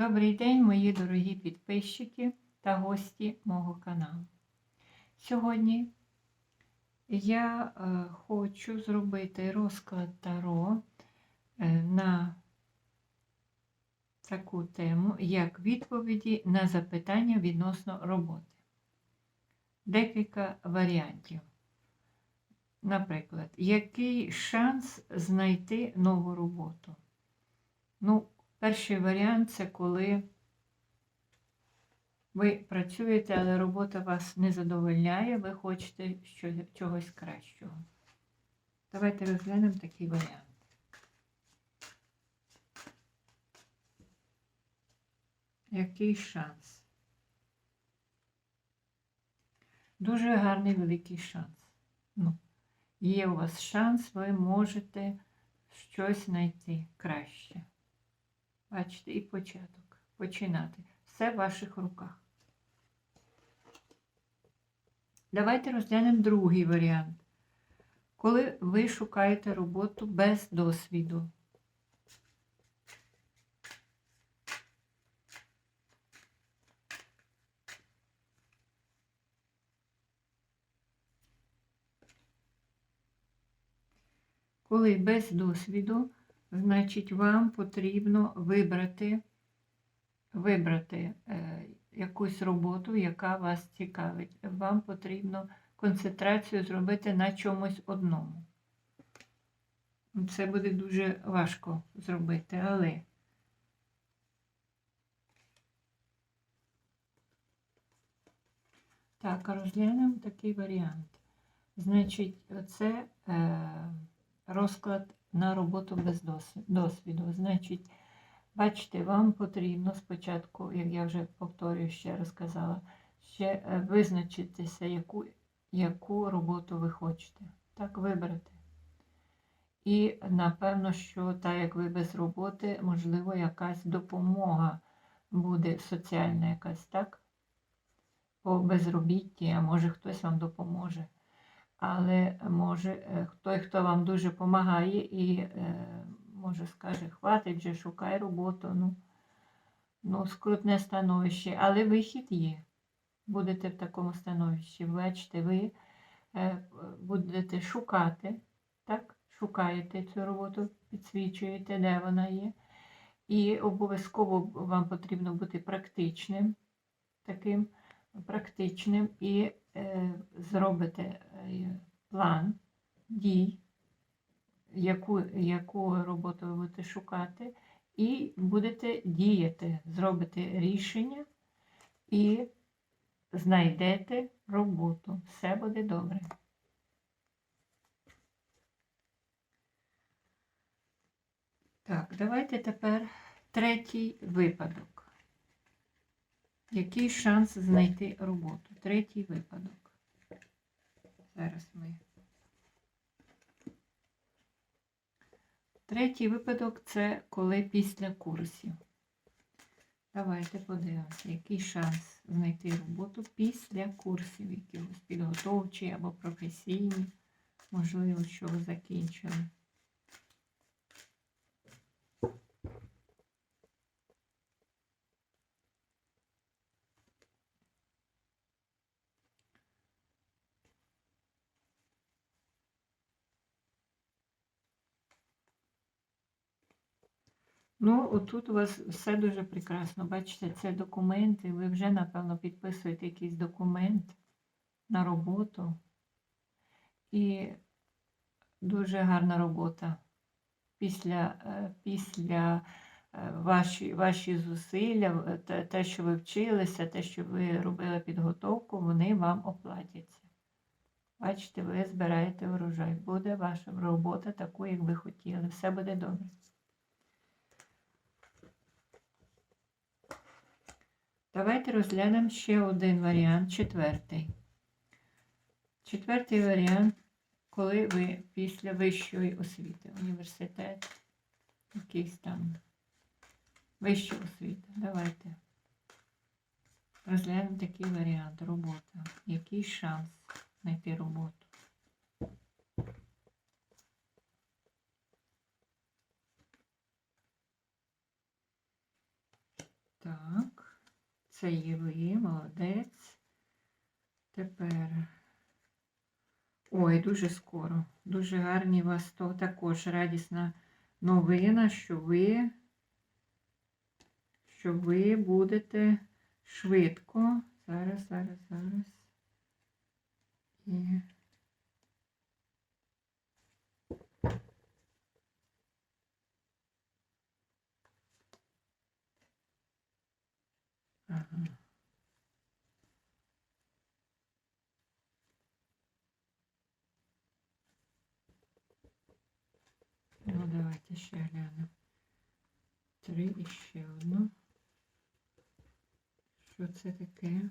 Добрий день, мої дорогі підписчики та гості мого каналу. Сьогодні я е, хочу зробити розклад Таро е, на таку тему, як відповіді на запитання відносно роботи. Декілька варіантів. Наприклад, який шанс знайти нову роботу? Ну, перший варіант це коли ви працюєте, але робота вас не задовольняє, ви хочете чогось кращого. Давайте розглянемо такий варіант. Який шанс? Дуже гарний великий шанс. Ну, є у вас шанс, ви можете щось знайти краще. Бачите, і початок. Починати. Все в ваших руках. Давайте розглянемо другий варіант. Коли ви шукаєте роботу без досвіду. Коли без досвіду, значить вам потрібно вибрати, вибрати е, якусь роботу, яка вас цікавить. Вам потрібно концентрацію зробити на чомусь одному. Це буде дуже важко зробити, але так, розглянемо такий варіант. Значить, це е, розклад на роботу без досвіду. Значить, бачите, вам потрібно спочатку, як я вже повторюю, ще раз казала, ще е, визначитися, яку, яку роботу ви хочете. Так, вибрати. І напевно, що так як ви без роботи, можливо, якась допомога буде соціальна якась, так? По безробітті, а може хтось вам допоможе. Але може е, той, хто вам дуже допомагає і е, може скаже, хватить вже, шукай роботу. Ну, ну, скрутне становище, але вихід є. Будете в такому становищі. Бачите, ви е, будете шукати, так? шукаєте цю роботу, підсвічуєте, де вона є. І обов'язково вам потрібно бути практичним, таким практичним і зробите е, план дій, яку, яку роботу ви будете шукати, і будете діяти, зробите рішення і знайдете роботу. Все буде добре. Так, давайте тепер третій випадок. Який шанс знайти роботу? Третій випадок. Зараз ми. Третій випадок це коли після курсів. Давайте подивимося, який шанс знайти роботу після курсів, якихось підготовчі або професійні. Можливо, що ви закінчили. Ну, отут у вас все дуже прекрасно. Бачите, це документи. Ви вже, напевно, підписуєте якийсь документ на роботу. І дуже гарна робота. Після, е, після е, ваші, ваші зусилля, те, що ви вчилися, те, що ви робили підготовку, вони вам оплатяться. Бачите, ви збираєте урожай. Буде ваша робота таку, як ви хотіли. Все буде добре. Давайте розглянемо ще один варіант, четвертий. Четвертий варіант, коли ви після вищої освіти, університет, якийсь там вища освіта. Давайте розглянемо такий варіант робота. Який шанс знайти роботу? Так, це є молодець. Тепер. Ой, дуже скоро. Дуже гарні вас то також радісна новина, що ви, що ви будете швидко. Зараз, зараз, зараз. І... Ага. Ну, давайте ще глянемо. Три і ще одну. Що це таке?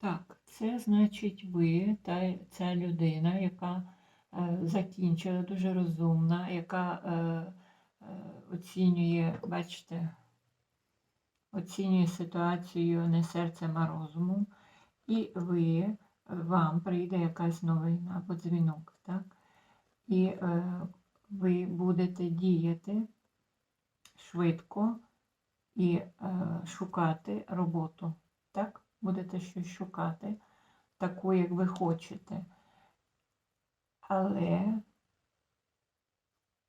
Так, це значить ви, та ця людина, яка е, закінчила, дуже розумна, яка е, е, оцінює, бачите, оцінює ситуацію не серцем, а розумом, і ви, вам прийде якась новина або дзвінок, так? І е, ви будете діяти швидко і е, шукати роботу, так? Будете щось шукати, таку, як ви хочете. Але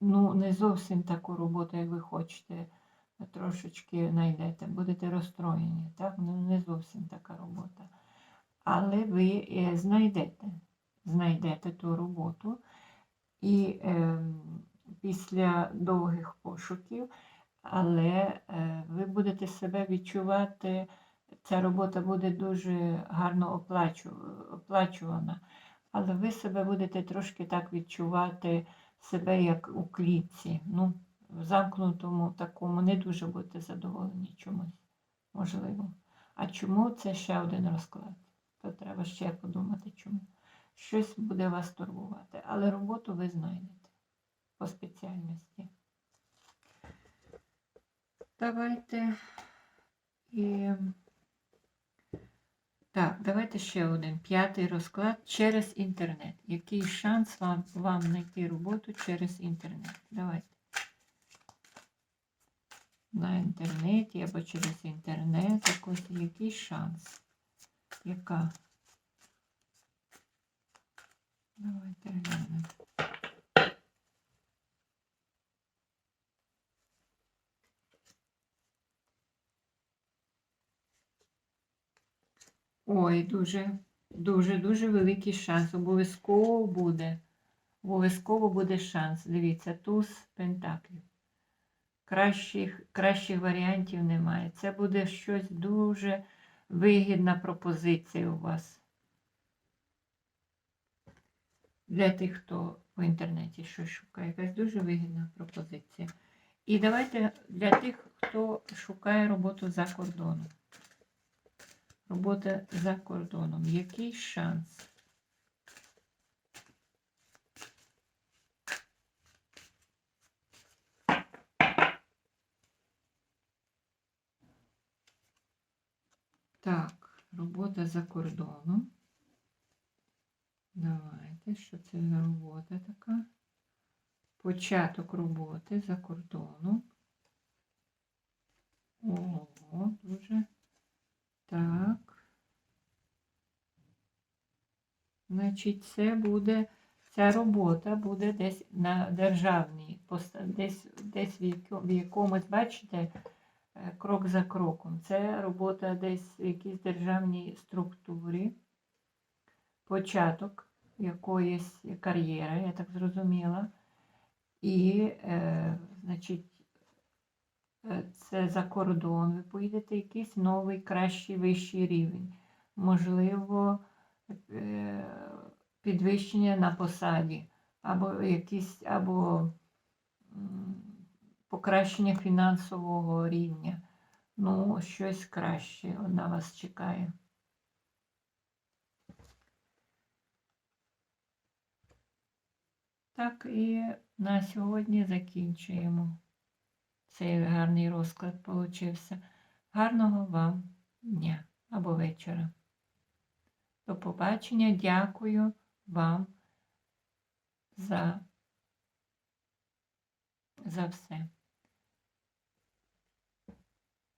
ну, не зовсім таку роботу, як ви хочете, трошечки знайдете, будете розстроєні. Так? Ну, не зовсім така робота. Але ви е, знайдете, знайдете ту роботу. І е, після довгих пошуків, але е, ви будете себе відчувати ця робота буде дуже гарно оплачу, оплачувана, але ви себе будете трошки так відчувати себе, як у клітці. Ну, в замкнутому такому не дуже будете задоволені чомусь, можливо. А чому це ще один розклад? То треба ще подумати, чому. Щось буде вас турбувати, але роботу ви знайдете по спеціальності. Давайте і. Так, давайте ще один п'ятий розклад через інтернет. Який шанс вам вам знайти роботу через інтернет? Давайте. На інтернеті або через інтернет якось який шанс? Яка? Давайте глянемо. Ой, дуже, дуже, дуже великий шанс. Обов'язково буде. Обов'язково буде шанс. Дивіться, туз пентаклів. Кращих, кращих варіантів немає. Це буде щось дуже вигідна пропозиція у вас. Для тих, хто в інтернеті щось шукає. Якась дуже вигідна пропозиція. І давайте для тих, хто шукає роботу за кордоном. Робота за кордоном. Який шанс? Так, робота за кордоном. Давайте, що це за робота така? Початок роботи за кордоном. Ого, дуже. Так. Значить, це буде, ця робота буде десь на державній, десь десь в якомусь, бачите, е, крок за кроком. Це робота десь в якійсь державній структурі, початок якоїсь кар'єри, я так зрозуміла. І, е, значить, це за кордон, ви поїдете якийсь новий, кращий, вищий рівень. Можливо, е, підвищення на посаді, або якісь, або покращення фінансового рівня. ну, щось краще на вас чекає. Так, і на сьогодні закінчуємо. Цей гарний розклад получився. Гарного вам дня або вечора. До побачення. Дякую вам за, за все.